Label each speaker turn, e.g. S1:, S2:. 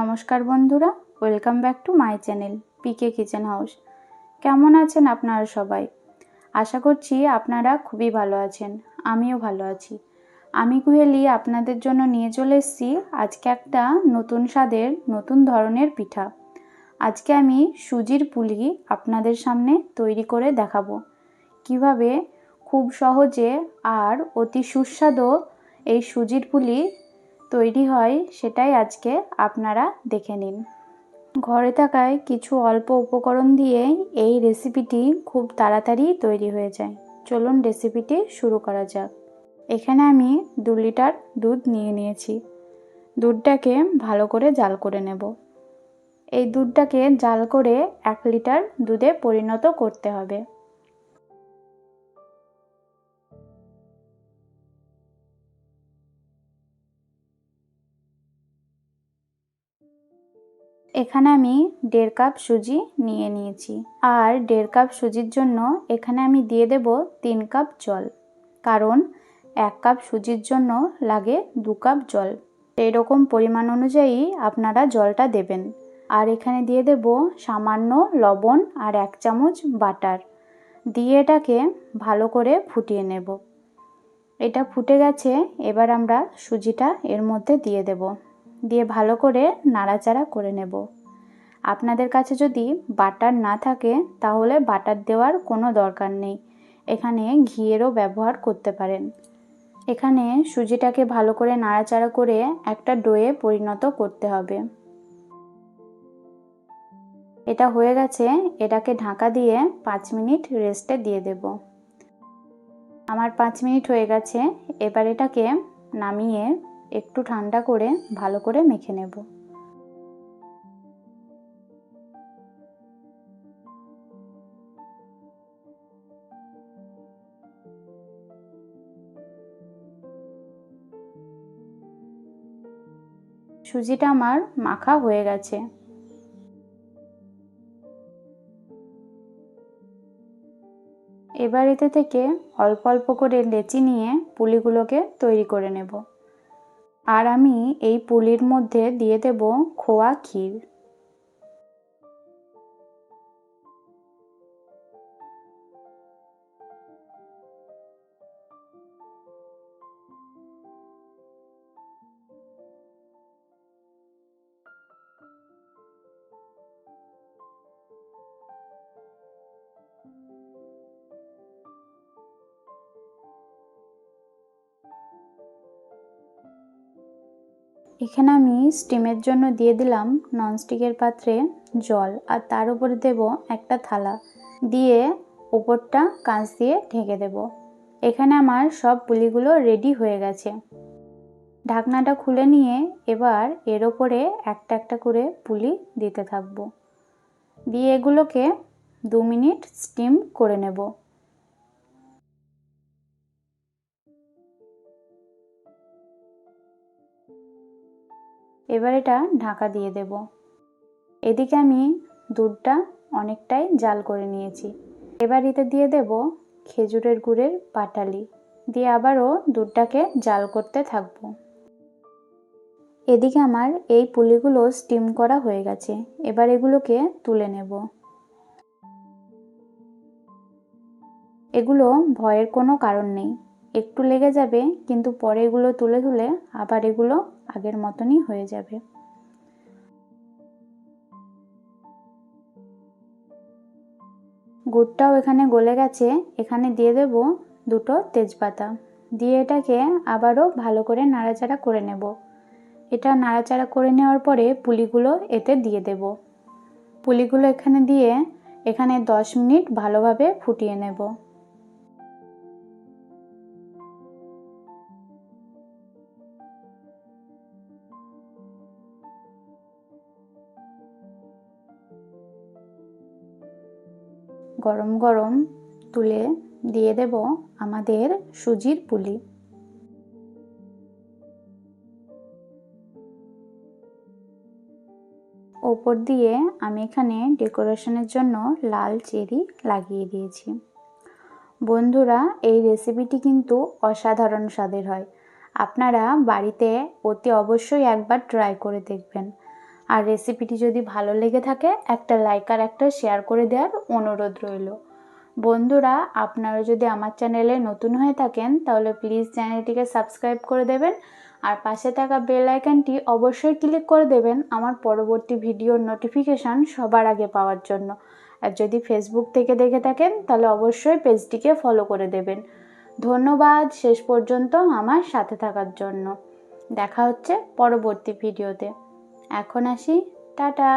S1: নমস্কার বন্ধুরা, welcome back to my channel PK kitchen house. কেমন আছেন আপনারা সবাই? আশা করছি আপনারা খুবই ভালো আছেন, আমিও ভালো আছি। আমি কুহেলি, আপনাদের জন্য নিয়ে চলে এসেছি আজকে একটা নতুন স্বাদের, নতুন ধরনের পিঠা। আজকে আমি সুজির পুলি আপনাদের সামনে তৈরি করে দেখাবো। কীভাবে খুব সহজে আর অতি সুস্বাদু এই সুজির পুলি তৈরি হয়, সেটাই আজকে আপনারা দেখে নিন। ঘরে থাকায় কিছু অল্প উপকরণ দিয়ে এই রেসিপিটি খুব তাড়াতাড়ি তৈরি হয়ে যায়। চলুন রেসিপিটি শুরু করা যাক। এখানে আমি দু লিটার দুধ নিয়ে নিয়েছি। দুধটাকে ভালো করে জাল করে নেব। এই দুধটাকে জাল করে এক লিটার দুধে পরিণত করতে হবে। এখানে আমি দেড় কাপ সুজি নিয়ে নিয়েছি। আর দেড় কাপ সুজির জন্য এখানে আমি দিয়ে দেব তিন কাপ জল। কারণ এক কাপ সুজির জন্য লাগে দু কাপ জল। এরকম পরিমাণ অনুযায়ী আপনারা জলটা দেবেন। আর এখানে দিয়ে দেব সামান্য লবণ আর এক চামচ বাটার। দিয়ে এটাকে ভালো করে ফুটিয়ে নেব। এটা ফুটে গেছে, এবার আমরা সুজিটা এর মধ্যে দিয়ে দেব। দিয়ে ভালো করে নাড়াচাড়া করে নেব। আপনাদের কাছে যদি বাটার না থাকে, তাহলে বাটার দেওয়ার কোনো দরকার নেই। এখানে ঘিয়েরও ব্যবহার করতে পারেন। এখানে সুজিটাকে ভালো করে নাড়াচাড়া করে একটা ডোয়ে পরিণত করতে হবে। এটা হয়ে গেছে, এটাকে ঢাকা দিয়ে পাঁচ মিনিট রেস্টে দিয়ে দেব। আমার পাঁচ মিনিট হয়ে গেছে, এবার এটাকে নামিয়ে একটু ঠান্ডা করে ভালো করে মেখে নেব। সুজিটা আমার মাখা হয়ে গেছে। এবার এতে থেকে অল্প অল্প করে লেচি নিয়ে পুলিগুলোকে তৈরি করে নেব। আর আমি এই পুলির মধ্যে দিয়ে দেব খোয়া ক্ষীর। এখানে আমি স্টিমের জন্য দিয়ে দিলাম ননস্টিকের পাত্রে জল আর তার উপরে দেব একটা থালা। দিয়ে ওপরটা কাঁচ দিয়ে ঢেকে দেব। এখানে আমার সব পুলিগুলো রেডি হয়ে গেছে। ঢাকনাটা খুলে নিয়ে এবার এর ওপরে একটা একটা করে পুলি দিতে থাকব। দিয়ে এগুলোকে দু মিনিট স্টিম করে নেব। এবার এটা ঢাকা দিয়ে দেব। এদিকে আমি দুধটা অনেকটাই জাল করে নিয়েছি। এবার এতে দিয়ে দেব খেজুরের গুড়ের পাটালি। দিয়ে আবারও দুধটাকে জাল করতে থাকব। এদিকে আমার এই পুলিগুলো স্টিম করা হয়ে গেছে। এবার এগুলোকে তুলে নেব। এগুলো ভয়ের কোনো কারণ নেই। একটু লেগে যাবে, কিন্তু পরে এগুলো তুলে তুলে আবার এগুলো আগের মতনই হয়ে যাবে। গুড়টাও এখানে গলে গেছে। এখানে দিয়ে দেব দুটো তেজপাতা। দিয়ে এটাকে আবারও ভালো করে নাড়াচাড়া করে নেব। এটা নাড়াচাড়া করে নেওয়ার পরে পুলিগুলো এতে দিয়ে দেব। পুলিগুলো এখানে দিয়ে এখানে দশ মিনিট ভালোভাবে ফুটিয়ে নেব। গরম গরম তুলে দিয়ে দেব আমাদের সুজির পুলি। ওপর দিয়ে আমি এখানে ডেকোরেশনের জন্য লাল চেরি লাগিয়ে দিয়েছি। বন্ধুরা, এই রেসিপিটি কিন্তু অসাধারণ স্বাদের হয়। আপনারা বাড়িতে অতি অবশ্যই একবার ট্রাই করে দেখবেন। আর রেসিপিটি যদি ভালো লেগে থাকে, একটা লাইক আর একটা শেয়ার করে দেওয়ার অনুরোধ রইল। বন্ধুরা, আপনারা যদি আমার চ্যানেলে নতুন হয়ে থাকেন, তাহলে প্লিজ চ্যানেলটিকে সাবস্ক্রাইব করে দেবেন আর পাশে থাকা বেল আইকনটি অবশ্যই ক্লিক করে দেবেন আমার পরবর্তী ভিডিওর নোটিফিকেশান সবার আগে পাওয়ার জন্য। আর যদি ফেসবুক থেকে দেখে থাকেন, তাহলে অবশ্যই পেজটিকে ফলো করে দেবেন। ধন্যবাদ, শেষ পর্যন্ত আমার সাথে থাকার জন্য। দেখা হচ্ছে পরবর্তী ভিডিওতে এখন আসি টাটা।